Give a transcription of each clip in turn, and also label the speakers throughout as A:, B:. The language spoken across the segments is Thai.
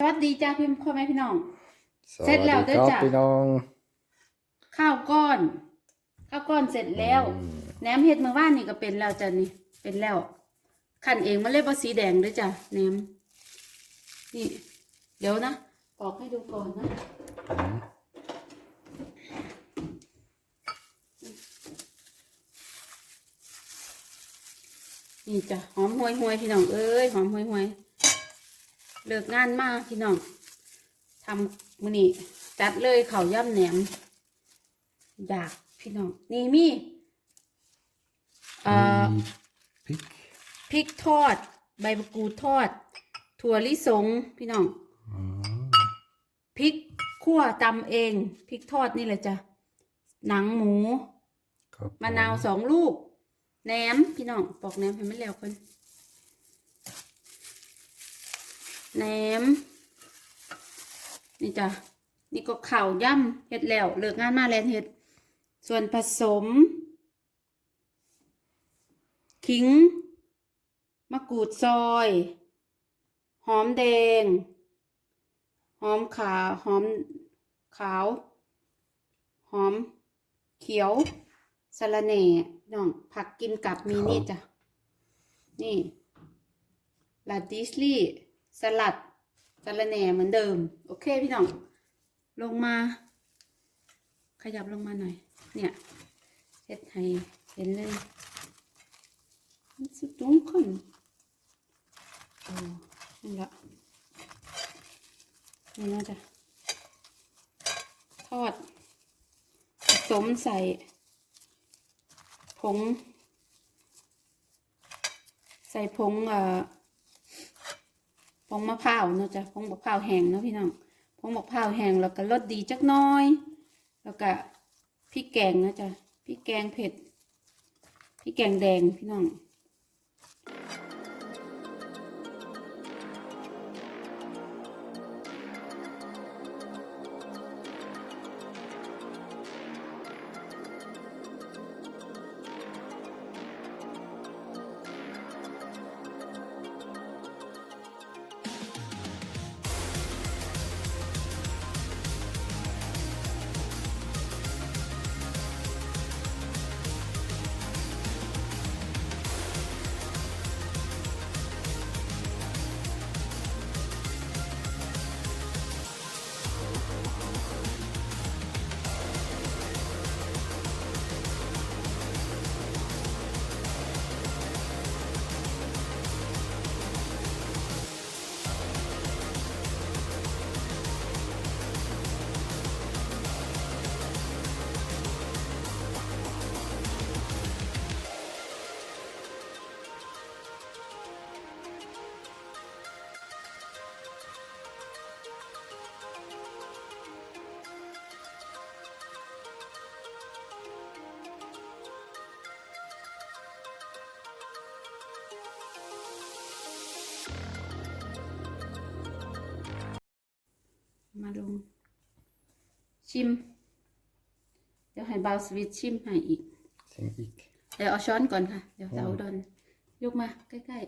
A: สวัสดีจ้าพี่พ่อแม่พี่น้อง
B: ส
A: เสร็จแล้วเด้อ
B: ครับ
A: จ้ะ
B: พี่น้อง
A: ข้าวก้อน ข้าวก้อนเสร็จแล้ว
B: อืม
A: แหนมเฮ็ดเมื่อวานนี่ก็เป็นแล้วจ้ะนี่เป็นแล้วขันเองมันเลยบ่สีแดงเด้วยจ้ะแหนมนี่ เดี๋ยวนะปอกให้ดูก่อนนะ
B: อืม
A: นี่จ้ะหอมห่วยห่วยๆพี่น้องเอ้ยหอมห่วยห่วยๆ เลิกงานมาพี่น้องทำมื้อนี้จัดเลยข้าวย่ำแหนม อยากพี่น้องนี่มีเอ่อ
B: มีพริก
A: พริกทอด ใบมะกรูดทอด ถั่วลิสงพี่น้อง
B: อืม
A: พริกขั่วตำเองพริกทอดนี่แหละจ้ะหนังหมู
B: ครับ
A: มะนาวสองลูกแหนมพี่น้องปอกแหนมให้มันแล้วกัน แหนม นี่จ้ะ นี่ก็ข่าวย่ำเฮ็ดแล้วเลิกงานมาแล้วเฮ็ด ส่วนผสม ขิง มะกรูดซอย หอมแดง หอมขาว หอมขาว หอมเขียวสะระแหน่น้องผักกินกับมีนี่จ้ะ นี่ลาดิสลี่ สลัดสะระแหน่เหมือนเดิม โอเคพี่น้อง ลงมา ขยับลงมาหน่อย เนี่ยเฮ็ดให้เห็นเลยมันสุดตรงขึ้นโอ้นี่ละนี่นะจ๊ะทอดผสมใส่ผง ใส่ผงเอ่อ ผงมะพร้าวเนาะจ้ะผงมะพร้าวแห้งเนาะพี่น้องผงมะพร้าวแห้งแล้วก็รสดีจักน้อย แล้วก็พริกแกงเนาะจ้ะพริกแกงเผ็ดพริกแกงแดงพี่น้อง มาลง ชิม เดี๋ยวให้บาวสวิตชิมให้อีก
B: เสียงอีก
A: เดี๋ยวเอาช้อนก่อนค่ะ เดี๋ยวสาวดอนยกมา ใกล้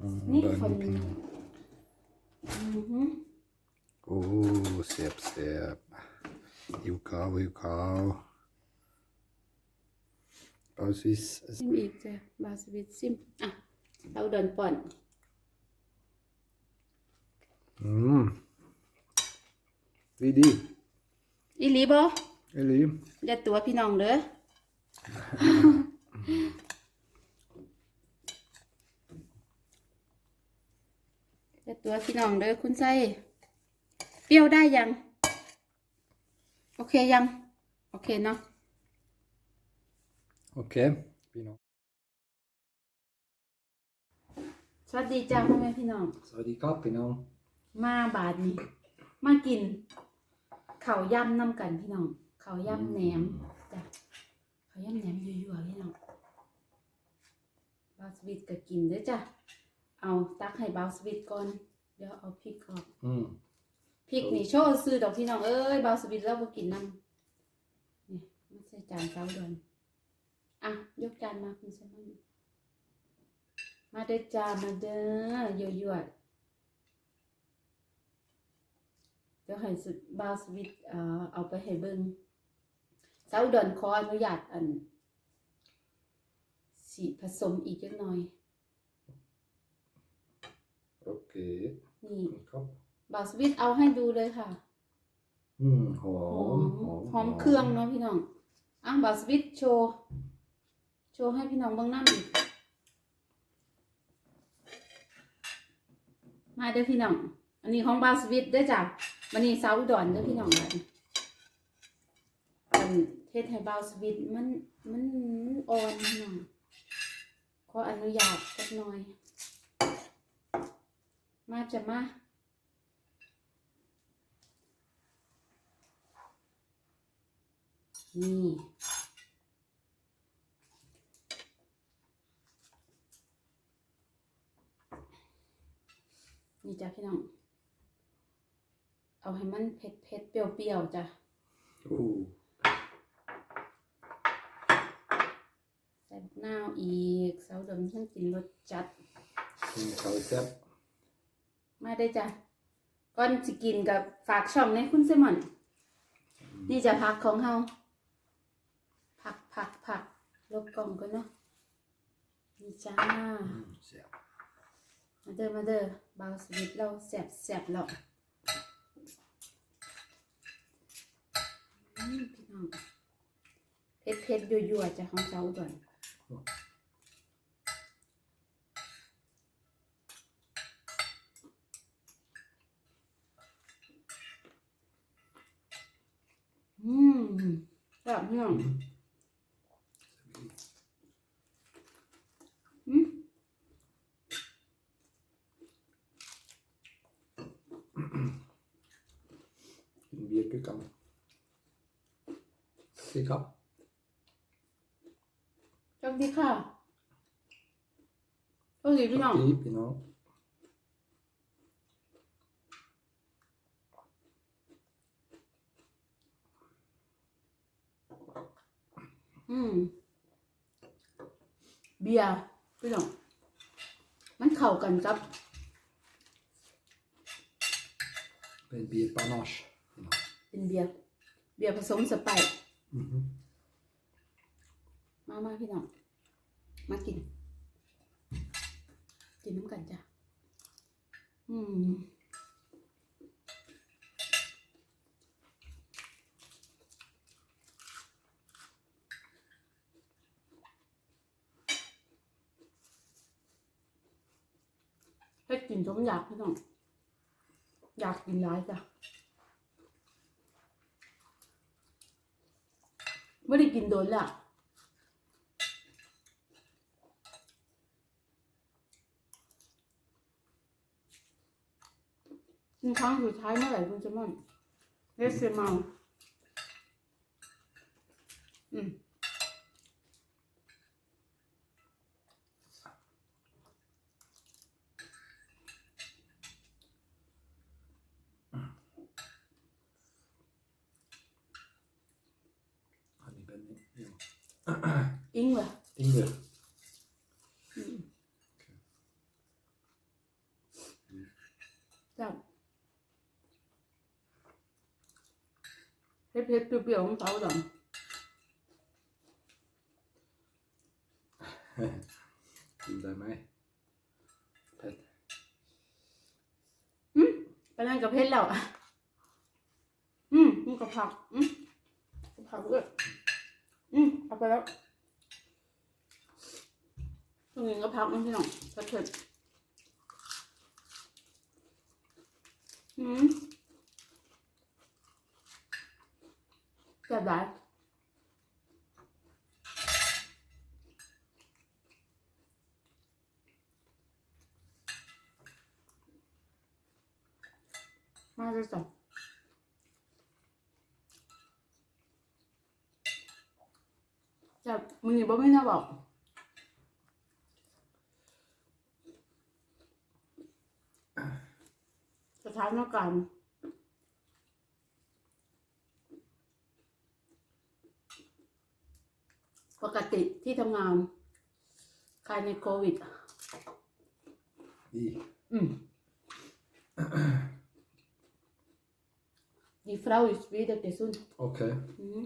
B: อืม
A: นี่
B: เดิน
A: คน
B: พี่น้อง
A: ๆอือหือ
B: โอ้เสียบเสียบหิวข้าวหิวข้าวเอาสิ
A: ชิมอีกจ้ะบาวสวิตชิม อะสาวดอนป่อน
B: อืม ดีดี
A: อีหลีบอ
B: เอลี
A: อย่าตัวพี่น้องเด้อ อย่าตัวพี่น้องเด้อคุณไส้เปรี้ยวได้ยัง โอเคยัง โอเคเนาะ
B: โอเค พี่น้อง
A: สวัสดีจ้าพ่อแม่พี่น้อง
B: สวัสดีครับพี่น้อง
A: มาบาดนี้ มากิน ข้าวย่ำน้ำกันพี่น้องข้าวย่ำแหนมจ้ะข้าวย่ำแหนมยั่วๆพี่น้องบาวสวิตก็กินเด้อจ้ะ เอาตักให้บาวสวิตก่อน เดี๋ยวเอาพริกออก
B: อืม
A: พริกนี่โชว์ซื้อดอกพี่น้องเอ้ยบาวสวิตแล้วบ่กินน้ำนี่มาใส่จานเจ้าดอนอะยกจานมาคุณสมอนมาเด้อจ้ามาเด้อยั่วๆ ดี๋ยวให้สุดบาวสวิตเอ่อเอาไปให้เบิ่งสาวอุดอนขออนุญาตอันสีผสมอีกจักหน่อย
B: Okej.
A: นี่
B: Kom.
A: บาวสวิตเอาให้ดูเลยค่ะ
B: Mm,
A: หอ
B: hom,
A: ม
B: hom,
A: หอมเครื่องเนาะพี่น้องอะบาวสวิตโชว์โชว์ให้พี่น้องเบิ่งน้ำอีกมาเด้อพี่น้อง อันนี้ของบาวสวิตเด้อจ้ะ วันนี้สาวอุดอนเด้อพี่น้องบัดอันเทศให้บาสวิตมันมันมันอ่อนพี่น้องขออนุญาตสักหน่อย มาจะมานี่นี่จ้ะพี่น้อง เอาให้มันเผ็ดเผ็ดๆเปรี้ยวๆจ้ะ
B: Oh,
A: ใส่บักนาวอีกเสาดมฉันกินรสจัด
B: mm, recept.
A: มาได้จ้ะก่อนสิกินกับฝากช่องในคุณเซมอนนี่จะพักของเฮาผักผักผักลบกล่องก่อนเนาะนี่จ้า
B: Mm, så.
A: มาเด้อมาเด้อบาวสวิตเราแสบแสบแล้วอืม พี่น้องเผ็ดเผ็ดยั่วๆจะของเจ้าก่อนอืมแบบพี่น้องอื ม
B: En birkekam. Sika.
A: สวัสดีค่ะสวัสดีพี่น้อง
B: Okej, Pino.
A: อืม เบียร์พี่น้องมันเข้ากันกับ
B: En bierpanage. Pino.
A: เป็นเบียร์เบียร์ผสมสไปร์
B: Mhm.
A: มามาพี่น้อง มากิน กินน้ำกันจ้ะ อืมให้กินสมอยากพี่น้อง อยากกินร้ายจ้ะ ไม่ได้กินโดนละคุณครั้งสุดท้ายเมื่อไหร่คุณจะมั่นเลสเซมาอืม อิงเหรอ
B: Ingrid.
A: อืมจับเผ็ดๆเปรี้ยวๆของเขาดำ
B: Bilda mig. Pet.
A: ไปนั่นกับเพชรแล้ว อืมเอาไปแล้วตรงนี้ก็พักมันพี่น้องกระเถิดอืมแบบไหนมาเลยจ้ะจับ มือนี่บ่ไม่น่าบอกสถานการณ์ปกติที่ทำงานใครในโควิด
B: I.
A: อืม Frau ist wieder gesund
B: Okay.
A: อืม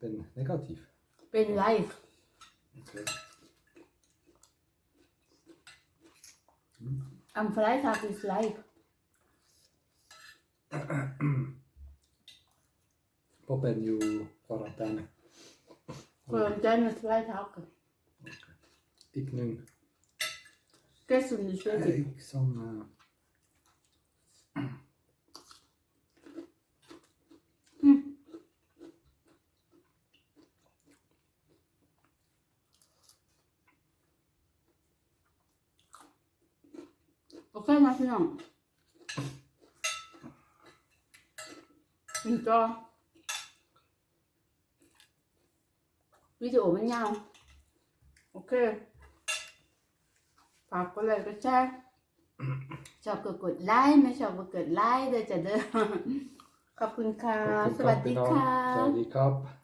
B: ben
A: negatief. Ik Ben live.
B: Okay. Hm.
A: Am Freitag is live.
B: Wat ben je quarantaine?
A: Quarantaine is vrijdag.
B: Ik nu.
A: Kerst is dus
B: Ik zal. Eh,
A: นะพี่น้องเป็นจอวิดีโอมันยาว โอเคฝากกดไลค์กดแชร์ชอบก็กดไลค์ไม่ชอบก็กดไลค์เด้อจ้ะเด้อขอบคุณค่ะ
B: Kopje
A: สวัสดี
B: kap
A: ค่ะ
B: idag. Swaddy kap.